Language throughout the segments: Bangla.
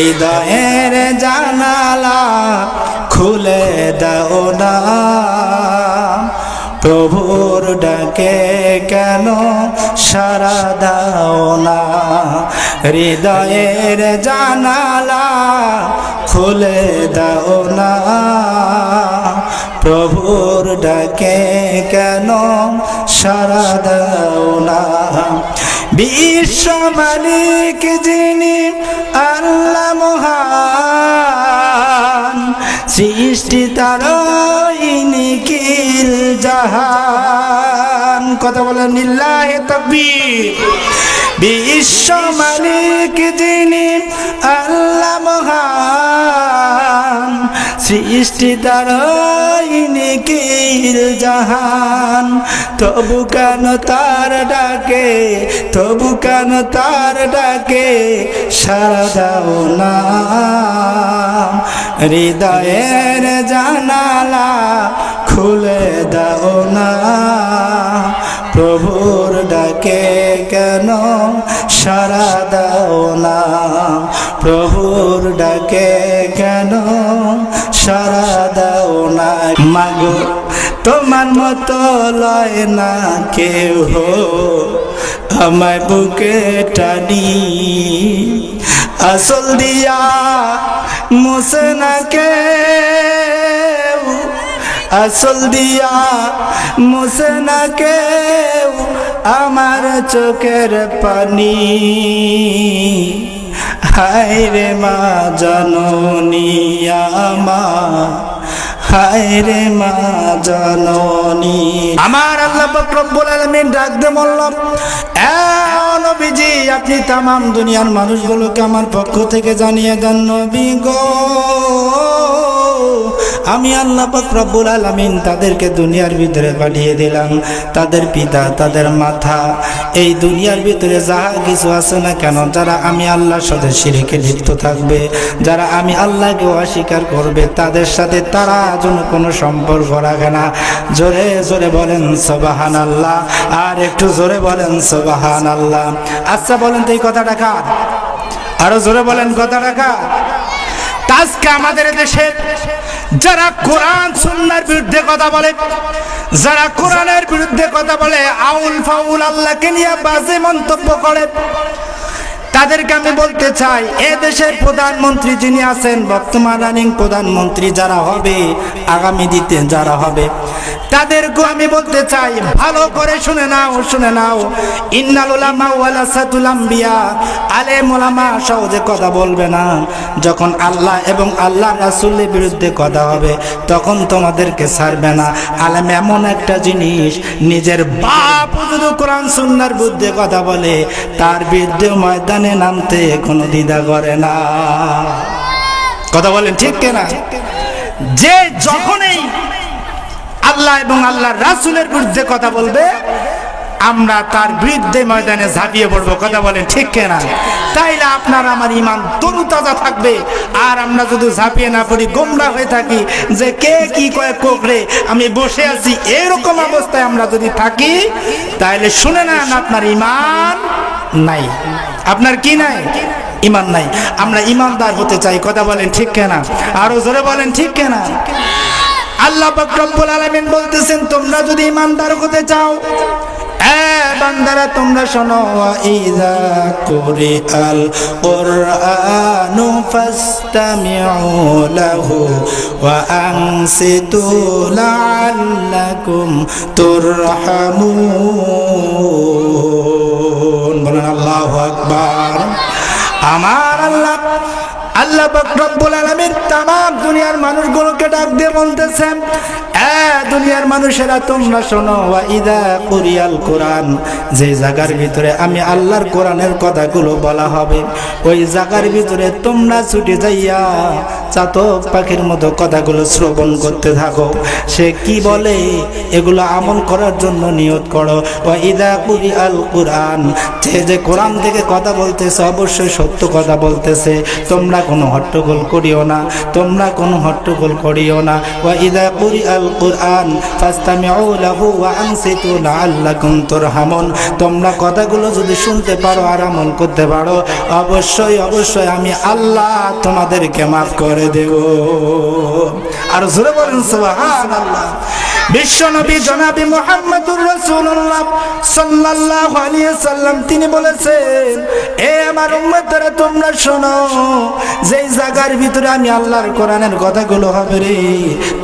হৃদয়ের জানালা খুলে দাও না। প্রভুর ডাকে কেন সারা দাও না? হৃদয়ের জানালা খুলে দাও না। প্রভুর ডাকে কেন সারা দাও না? বিশ্ব মালিক যিনি আল্লাহ মহান, সৃষ্টি তার নিখিল জাহান। কথা বলে নিল্লাহে তকবীর। বিশ্ব মালিক যিনি আল্লাহ মহান সৃষ্টি নিখিল জাহান। তবু কেন তার ডাকে, তবু কেন তার ডাকে সারা দাও না। হৃদয়ের জানালা খুলে দাও না। প্রভুর ডাকে কেন সারা দাও না? প্রভুর ডাকে সারা দাও না। মাগো, তোমার মতো লয় না কেউ। আমায় বুকে টানি। আসল দিয়া মুসে না কেউ। আসল দিয়া মুসে না কেউ। আমার চোখের পানি। হায় রে মা জননিয়া মা হায় রে মা জননী। আমার আল্লাহ রব্বুল আলামিন ডাক দে বললাম নবীজি, আপনি তামাম দুনিয়ার মানুষগুলোকে আমার পক্ষ থেকে জানিয়ে দেন, নবী গো। আমি আল্লাহ রব্বুল আলামিন তাদেরকে দুনিয়ার ভিতরে পাঠিয়ে দিলাম। তাদের পিতা, তাদের মাথা, এই দুনিয়ার ভিতরে যাহা কিছু আছে না কেন, যারা আমি আল্লাহর সাথে শিরিকে লিপ্ত থাকবে, যারা আমি আল্লাহকে অস্বীকার করবে, তাদের সাথে তারা যেন কোনো সম্পর্ক রাখে না। জোরে জোরে বলেন সবাহান আল্লাহ আর একটু জোরে বলেন সবাহান আল্লাহ আচ্ছা বলেন তো এই কথাটা কার? আরও জোরে বলেন, কথাটা কার? আজকে আমাদের দেশে যারা কোরআন, সুন্নার বিরুদ্ধে কথা বলে, যারা কোরআনের বিরুদ্ধে কথা বলে, আউল ফাউল আল্লাহকে নিয়ে বাজে মন্তব্য করে। তাদেরকে আমি বলতে চাই, এ দেশের প্রধানমন্ত্রী যিনি আছেন, বর্তমান প্রধানমন্ত্রী যারা হবে, আগামী দিতে যারা হবে তাদেরকে আমি বলতে চাই, ভালো করে শুনে নাও শুনে নাও। ইন্নাল উলামা ওয়ালা সাতুল আম্বিয়া, আলেম ওলামা সহজে কথা বলবে না। যখন আল্লাহ এবং আল্লাহ রাসূলের বিরুদ্ধে কথা হবে, তখন তোমাদেরকে ছাড়বে না। আলেম এমন একটা জিনিস, নিজের বাপ কোরআন সুন্নার বিরুদ্ধে কথা বলে, তার বিরুদ্ধে ময়দানে নামতে কোনো দ্বিধা করে না। কথা বলেন ঠিক কেনা? যে যখনই আল্লাহ এবং আল্লাহর রাসূলের বিরুদ্ধে কথা বলবে, আমরা তার বিরুদ্ধে ময়দানে ঝাঁপিয়ে পড়ব। কথা বলেন ঠিক কেনা? তাইলে আপনার আমার ইমান তরুতাজা থাকবে। আর আমরা যদি ঝাঁপিয়ে না পড়ি, গোমরা হয়ে থাকি, যে কে কি কয়ে কোকরে আমি বসে আছি, এরকম অবস্থায় আমরা যদি থাকি তাহলে শুনে নেন আপনার ইমান নাই। আপনার কি নাই? ইমান নাই। আমরা ইমানদার হতে চাই, কথা বলেন ঠিক কেনা? আরও জোরে বলেন ঠিক কেনা? আল্লাহ রব্বুল আলামিন বলতেছেন, তোমরা যদি ইমানদার হতে চাও তোমরা শোনো কুরিআল কুরআনু ফাসতামিউ লাহু ওয়া আকবার। আমার আল্লাহ আল্লাহ বকরম আলামিন তামাম দুনিয়ার মানুষগুলোকে ডাক দিয়ে বলতেছেন দুনিয়ার মানুষেরা, তোমরা শোনো ইদা কুরিয়াল কোরআন, যে জায়গার ভিতরে আমি আল্লাহর কোরআনের কথাগুলো বলা হবে, ওই জায়গার ভিতরে তোমরা ছুটে যাইয়া চাতক পাখির মতো কথাগুলো শ্রবণ করতে থাকো। সে কি বলে? এগুলো আমল করার জন্য নিয়ত করো। ওয়া ইদা কুরিয়াল কোরআন, যে যে কোরআন থেকে কথা বলতেছে, অবশ্যই সত্য কথা বলতেছে। তোমরা কোনো হট্টগোল করিও না। তোমরা কোনো হট্টগোল করিও না। ওয়া ইদা কুরিআল কুরআন ফাস্তামিউ লাহু ওয়া আনসিতু লাআল্লাকুম তুরহামুন। তোমরা কথাগুলো যদি শুনতে পারো আর আমল করতে পারো, অবশ্যই অবশ্যই আমি আল্লাহ তোমাদেরকে মাফ করে দেব। আর জোরে বলেন সুবহানাল্লাহ। সাল্লাম তিনি বলেছেন, এ আমার উম্মতরা, তোমরা শোনো, যেই জায়গার ভিতরে আমি আল্লাহর কোরআনের কথাগুলো হবে রে,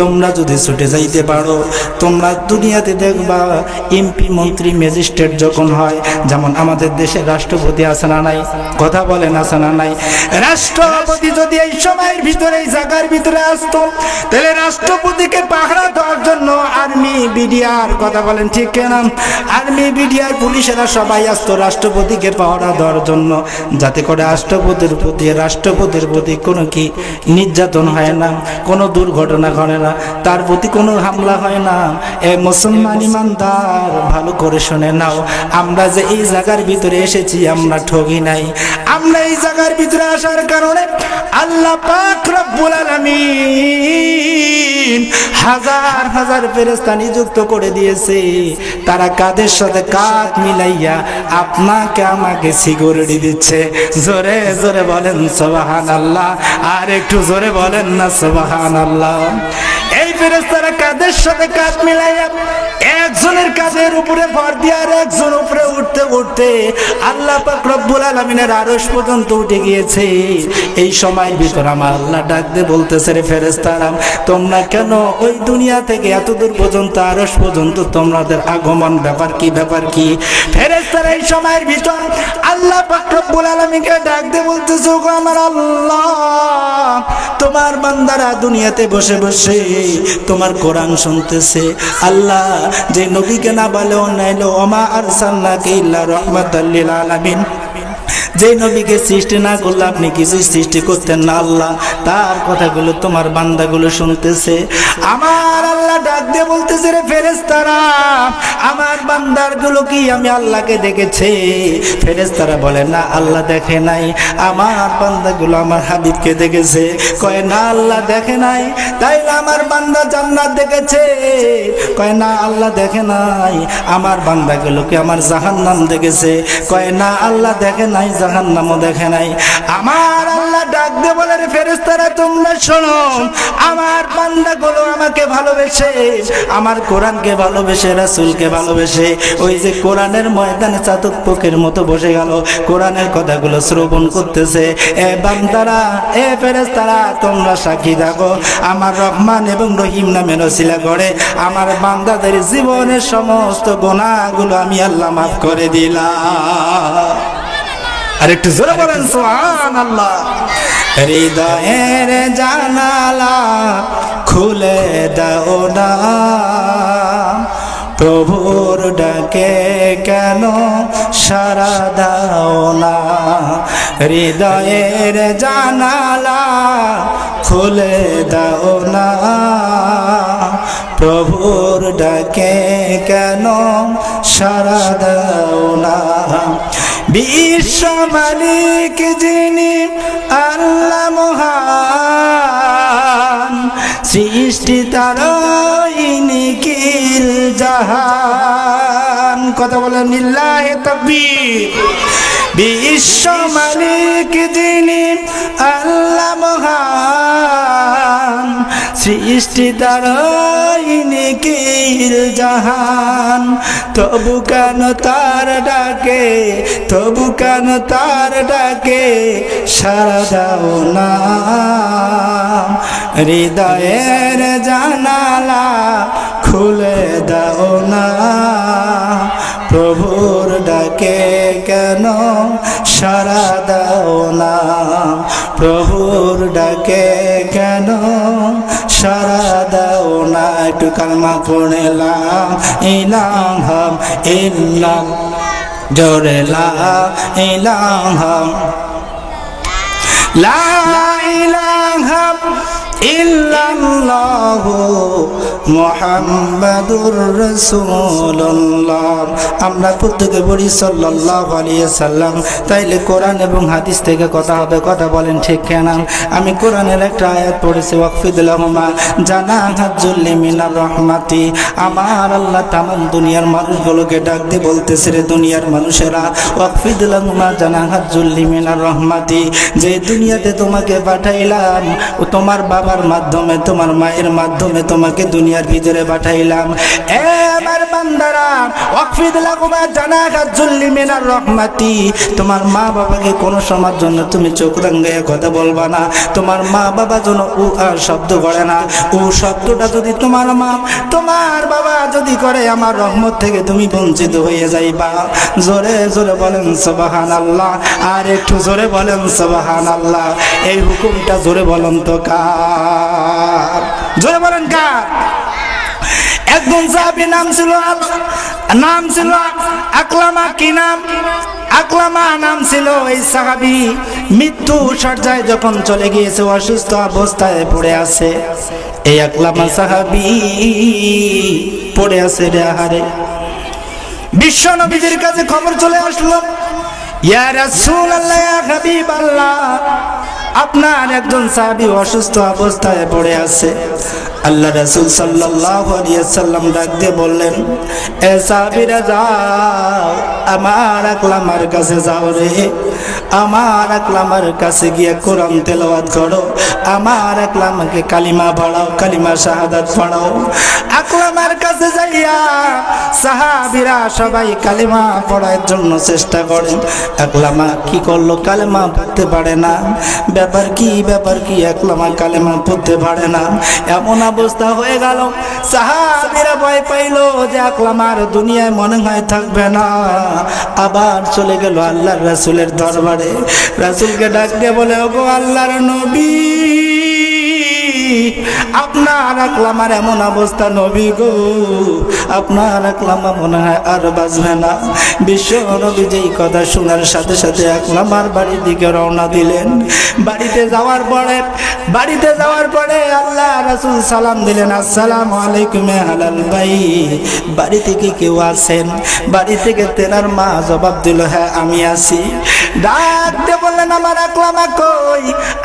তোমরা যদি ছুটে যাইতে পারো, তোমরা দুনিয়াতে দেখবা, এমপি, মন্ত্রী, ম্যাজিস্ট্রেট যখন হয়, যেমন আমাদের দেশের রাষ্ট্রপতি আছে না নাই? কথা বলেন আছে না নাই? রাষ্ট্রপতি যদি এই সময়ের ভিতরে, এই জায়গার ভিতরে আসতো, তাহলে রাষ্ট্রপতিকে পাহারা দেওয়ার জন্য আর্মি, বিডিআর, কথা বলেন ঠিক কেনা? আর্মি, বিডিআর, পুলিশেরা সবাই আসতো রাষ্ট্রপতিকে পাহারা দেওয়ার জন্য। যাতে করে রাষ্ট্রপতির প্রতি রাষ্ট্রপতির প্রতি কোনো কি নির্যাতন হয় না, কোনো দুর্ঘটনা ঘটে না, তার প্রতি কোনো হামলা হয় না। এ মুসলমান ইমানদার, ভালো করে শুনে নাও। আমরা যে এই জায়গার ভিতরে এসেছি, আমরা ঠগি নাই। আমরা এই জায়গার ভিতরে আসার কারণে আল্লাহ পাক রব্বুল আলামিন হাজার হাজার ফেরেশতা নিযুক্ত করে দিয়েছে। তারা কাদের সাথে কাঁধ মিলাইয়া আপনাকে আমাকে সিকিউরিটি দিচ্ছে? জোরে জোরে বলেন সোবাহান আল্লাহ আর একটু জোরে বলেন না সোবাহান আল্লাহ এই ফেরেশতারা কাদের সাথে কাঁধ মিলাইয়া একজনের কাঁধের উপরে ভর দিয়ে আর একজন উপরে উঠতে উঠতে আল্লাহ পাক রব্বুল আলামিনের আরশ পর্যন্ত উঠে গিয়েছে। এই সময়ের ভিতর আমার আল্লাহ ডাক দিয়ে বলতেছে, রে ফেরেশতারা, তোমরা কেন ওই দুনিয়া থেকে এত দূর পর্যন্ত আরশ পর্যন্ত তোমাদের আগমন ব্যাপার কি ব্যাপার কি? ফেরেশতারা এই সময়ের ভিতর আল্লাহ পাক রব্বুল আলামিনকে ডাক দিয়ে বলতেছে আমার আল্লাহ, তোমার বান্দারা দুনিয়াতে বসে বসে তোমার কোরআন শুনতেছে। আল্লাহ, যে নবীকে না বলে অন্যায় ওমা আর সাল্লাকে ইল্লা রহমাতাল্লিল আলামিন। যে নবীকে সৃষ্টি না করলে আপনি কিছু সৃষ্টি করতেন না আল্লাহ। তার কথাগুলো তোমার বান্দাগুলো শুনতেছে। আমার আল্লাহ ডাক দিয়ে বলতেছে, রে ফেরেস্তারা আমার বান্দারগুলো কি আমি আল্লাহকে দেখেছে? ফেরেস্তারা বলে, না, আল্লাহ দেখে নাই। আমার বান্দাগুলো আমার হাবিবকে দেখেছে। কয়, না, আল্লাহ দেখে নাই। তাই আমার বান্দা জান্নাত দেখেছে। কয়, না, আল্লাহ দেখে নাই। আমার বান্দাগুলোকে আমার জাহান্নাম দেখেছে? কয়, না, আল্লাহ দেখে নাই জাহান্নামও দেখে নাই। আমার আল্লাহ ডাক দে বলে ফেরেস্তারা তোমরা শোনো, আমার বান্দাগুলো আমাকে ভালোবেসে, আমার কোরআনকে ভালোবেসে, রাসূলকে ভালোবেসে, ওই যে কোরআনের ময়দানে চাতক পোকের মতো বসে গেল, কোরআনের কথাগুলো শ্রবণ করতেছে। এ বান্দারা, এ ফেরেস্তারা তোমরা সাক্ষী থাকো, আমার রহমান এবং রহিম নামের ওসিলা করে আমার বান্দাদের জীবনের সমস্ত গোনাগুলো আমি আল্লাহ মাফ করে দিলাম। আর একটু জোরে বলেন সোহান আল্লাহ হৃদয়ের জানালা খুলে দাও না। প্রভুর ডাকে কেন সারা দাও না? হৃদয়ের জানালা খুলে দাও না। প্রভুর ডাকে কেন সারা দাও না? বিশ্ব মালিক যিনি আল্লাহ মহান সৃষ্টি তার জাহান। কথা বলেন নিল্লাহে তকবীর। বিশ্ব মালিক যিনি আল্লাহ মহান, সৃষ্টি তার নিখিল জাহান। তবু কেন তার ডাকে, তবু কেন তার ডাকে সারা দাও না। হৃদয়ের জানালা খুলে দাও না। কালমা পড়েলাম ইলাম হাম ইল্লাম জোরে লা হাম। লা ইলাহা ইল্লাল্লাহু মোহাম্মদুর রসুল্লাহ আমরা প্রত্যেকে বলি সাল্লাহ আলিয়া সাল্লাম। তাইলে কোরআন এবং হাদিস থেকে কথা হবে, কথা বলেন ঠিক কেনা? আমি কোরআনের একটা আয়াত পড়েছি ওয়াকফিদুল্লাহমা জানা হাজুল্লি মিনার রহমাতি। আমার আল্লাহ তামাম দুনিয়ার মানুষগুলোকে ডাক দিয়ে বলতেছে রে দুনিয়ার মানুষেরা ওয়াকফিদুল্লাহমা জানা হাজুল্লি মিনার রহমাতি। যে দুনিয়াতে তোমাকে পাঠাইলাম তোমার বাবার মাধ্যমে, তোমার মায়ের মাধ্যমে তোমাকে দুনিয়ার ভিতরে পাঠাইলাম। এ আমার বান্দারা ওয়াকফিদুল্লাহমা জানা হাজুল্লি মিনার রহমাতি। তোমার মা বাবাকে কোনো সময়ের জন্য তুমি চোখ রাঙ্গাইয়া কথা বলবা না। তোমার মা বাবা যেন উ আর শব্দ করে না। ও শব্দটা যদি তোমার মা, তোমার বাবা যদি করে, আমার রহমত থেকে তুমি বঞ্চিত হয়ে যাইবা। জোরে জোরে বলেন সবাহান আল্লাহ আর একটু জোরে বলেন সবাহান আল্লাহ এই হুকুমটা জোরে বলেন তো কার? জোরে বলেন কার? একজন সাহাবি নাম ছিল নাম ছিল আকলামা, কি নাম? আকলামা নাম ছিল এই সাহাবি। মৃত্যু সজ্জায় যখন চলে গিয়েছে, অসুস্থ অবস্থায় পড়ে আছে। এই আকলামা সাহাবি পড়ে আছে রে আহারে। বিশ্ব নবীদের কাছে খবর চলে আসলো, ইয়া রাসূলুল্লাহ, ইয়া হাবিবাল্লাহ আপনার একজন সাহাবী অসুস্থ অবস্থায় পড়ে আছে। আল্লাহ রাসূল সাল্লাম ডাক দিয়ে বললেন, এ সাহাবীরা যাও, আমার আকলামার কাছে যাও রে। আমার আকলামার কাছে গিয়ে কোরআন তেলাওয়াত করো। আমার আকলামাকে কালিমা পড়াও, কালিমা শাহাদাত পড়াও। আকলামার কাছে যাইয়া সাহাবীরা সবাই কালিমা পড়ার জন্য চেষ্টা করেন। একলামা কি করল? কালিমা পড়তে পারে না। ব্যাপার কি ব্যাপার কি? একলামা কালেমা পড়তে পারে না। এমন অবস্থা হয়ে গেল। সাহাবীরা ভয় পাইল যে একলামার দুনিয়ায় মনে হয় থাকবে না। আবার চলে গেল আল্লাহর রাসূলের দরবারে। রাসূলকে ডাক দিয়ে বলে, ওগো আল্লাহর নবী! আপনার আকলামার এমন অবস্থা, নবী গো। আপনার আকলামা মনে হয় আর বাজবে না। বিশ্ব নবী যেই কথা শোনার সাথে সাথে আকলামার বাড়ির দিকে রওনা দিলেন। বাড়িতে যাওয়ার পরে, বাড়িতে যাওয়ার পরে আল্লাহ রাসূল সালাম দিলেন, আসসালামু আলাইকুম হালাল ভাই বাড়ি থেকে কেউ আছেন বাড়ি থেকে তেনার মা জবাব দিল হ্যাঁ আমি আছি। ডাক দিয়ে বললেন, আমার আকলামা কই?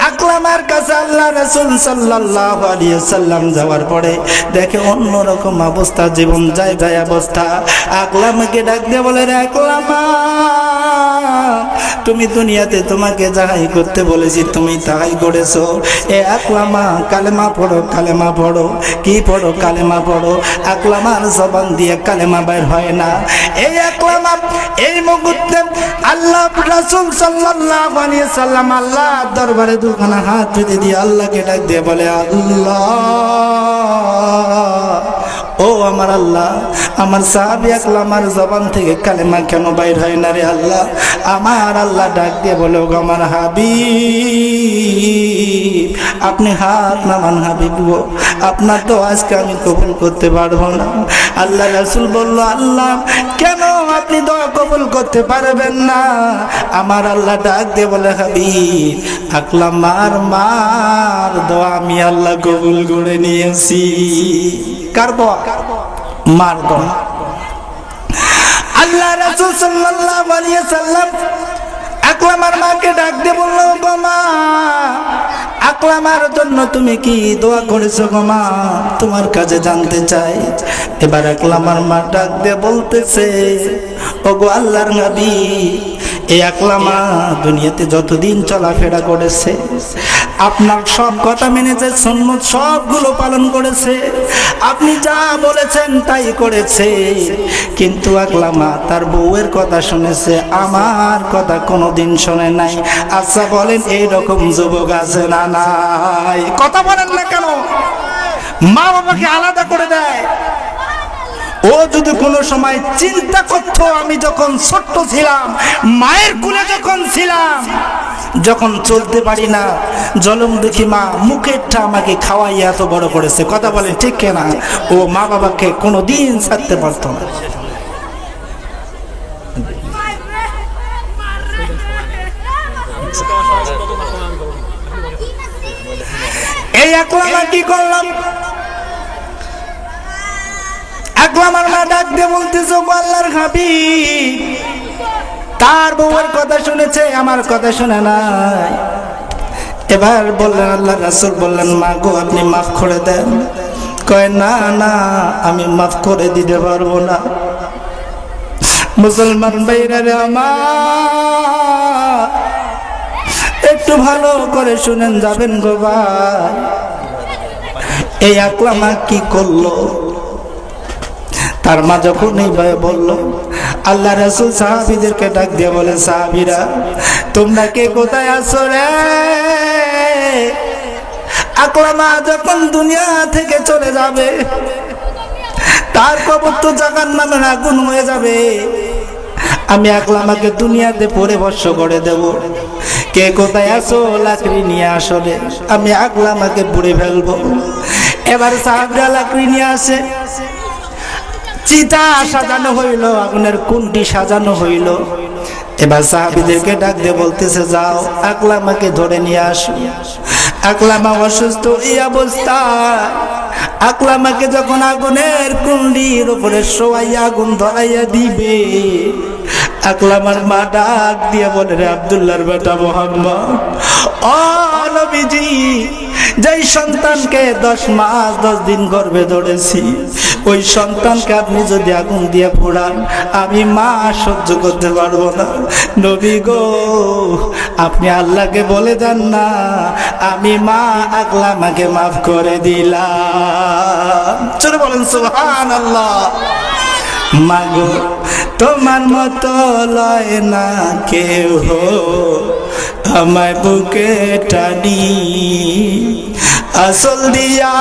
আকলামার কাছে আল্লাহ রাসূল সাল্লাল্লাহু আলাইহি সাল্লাম যাওয়ার পরে দেখে অন্যরকম অবস্থা, জীবন যায় অবস্থা। আকলামাকে ডাক দিয়ে বলে তুমি দুনিয়াতে তোমাকে যাহাই করতে বলেছি, তুমি তাহাই করেছ। এ আকলামা, কালেমা পড়ো কালেমা পড়ো। কি পড়ো, কালেমা পড়ো। আকলামার জবান দিয়ে কালেমা বের হয় না। এই আকলামা, এই মুহূর্তে আল্লাহ রাসূল আলাইহি সাল্লাম আল্লাহ দরবারে দুখানা হাত পেতে দিয়ে আল্লাহকে ডাক দিয়ে বলে আল্লাহ। ও আমার আল্লাহ, আমার সাহাবি আকলামার জবান থেকে কালেমা কেন বাইর হয় না রে আল্লাহ? আমার আল্লাহ ডাক দিয়ে বলে আমার হাবি আপনি হাত নামান হাবিব আপনার তো আজকে আমি কবুল করতে পারব না। আল্লাহ রাসুল বলল, আল্লাহ, কেন আপনি দোয়া কবুল করতে পারবেন না? আমার আল্লাহ ডাক দিয়ে বলে, হাবিব আকলামার মার দোয়া আমি আল্লাহ কবুল করে নিয়েছি। কার দোয়া? মার দোয়া আল্লাহ রাসূল সাল্লাল্লাহু আলাইহি সাল্লাম আকলামার মাকে ডাক দিয়ে বলল গো মা আকলামার জন্য তুমি কি দোয়া করেছ গো মা? তোমার কাছে জানতে চাই। এবার আকলামার মা ডাক দিয়ে বলতেছে ও গো আল্লাহর নবী এই আকলামা দুনিয়াতে যতদিন চলাফেরা করেছে, আপনার সব কথা মেনেছে সন্ন্যত সবগুলো পালন করেছে, আপনি যা বলেছেন তাই করেছে। কিন্তু আকলামা তার বউয়ের কথা শুনেছে, আমার কথা কোনোদিন শোনে নাই। আচ্ছা বলেন এই রকম যুবক আছে না নাই? কথা বলেন না কেন? মা বাবাকে আলাদা করে দেয়। ও যদি কোনো সময় চিন্তা করতো, আমি যখন ছোট্ট ছিলাম, মায়ের কুলে যখন ছিলাম, যখন চলতে পারি না জলম দেখি মা মুখেরটা আমাকে খাওয়াই এত বড় করেছে। কথা বলেন ঠিক কেনা? ও মা বাবাকে কোনো দিন ছাড়তে পারতো না। এই একলা কি করলাম? একলা আমার মা ডাক দিয়ে আল্লাহর খাবি তার বউয়ের কথা শুনেছে, আমার কথা শুনে নাই। এবার বললেন আল্লাহ রাসুল বললেন, মা গো, আপনি মাফ করে দেন। কয়, না না, আমি মাফ করে দিতে পারব না। মুসলমান ভাইরা রে আমার, একটু ভালো করে শুনেন, যাবেন গো ভাই। এই আকলামা কি করল? তার মা যখন এইভাবে বলল, আল্লাহ রসুল সাহাবিদেরকে ডাক দিয়ে বলে, সাহাবিরা, তোমরা কে কোথায় আসো রে? আকলামা যখন দুনিয়া থেকে চলে যাবে, তার কবর তো জাগার নামে আগুন হয়ে যাবে। আমি আকলামাকে দুনিয়াতে পরে বর্ষ করে দেব। কে কোথায় আসো লাকড়ি নিয়ে আসলে আমি আকলামাকে পুড়ে ফেলব। এবার সাহাবিরা লাকড়ি নিয়ে আসে। চিতা সাজানো হইল, আগুনের কুন্ডি সাজানো হইল। এবার সাহাবিদেরকে ডাক দিয়ে বলতেছে, যাও, আকলামাকে ধরে নিয়ে আসো। আকলামা অসুস্থ এই অবস্থা আকলামাকে যখন আগুনের কুন্ডির উপরে শোয়াইয়া আগুন ধরাইয়া দিবে আকলামার মা ডাক দিয়ে বলে, রে আবদুল্লাহর বেটা মোহাম্মদ, ও নবীজি, যেই সন্তানকে দশ মাস, দশ দিন গর্ভে ধরেছি, ওই সন্তানকে আপনি যদি আগুন দিয়ে পোড়ান, আমি মা সহ্য করতে পারব না। নবী গো, আপনি আল্লাহকে বলে দেন না, আমি মা আগলা মাকে মাফ করে দিলাম। চলে বলেন সুহান আল্লাহ মাগো, তোমার মতো লয় না কেউ। আমায় বুকে টানি, আসল দিয়া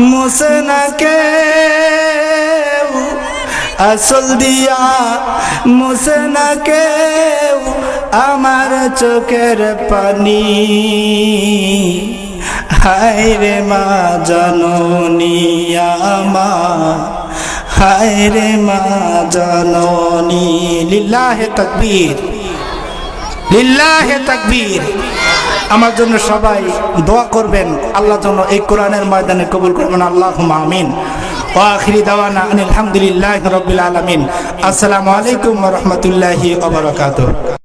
মুসে না কেউ। আসল দিয়া মুসে না কেউ আমার চোখের পানি। হায় রে মা, জননী আমা হায় রে মা জাননী। লিল্লাহে তাকবীর। লিল্লাহে তাকবীর। আমার জন্য সবাই দোয়া করবেন। আল্লাহ জন্য এই কোরআনের ময়দানে কবুল করবেন। আল্লাহ আমিন। ওয়াখিরি দাওয়ানা আনিল হামদুলিল্লাহ রবিল আলমিন। আসসালামু আলাইকুম রহমতুল্লাহি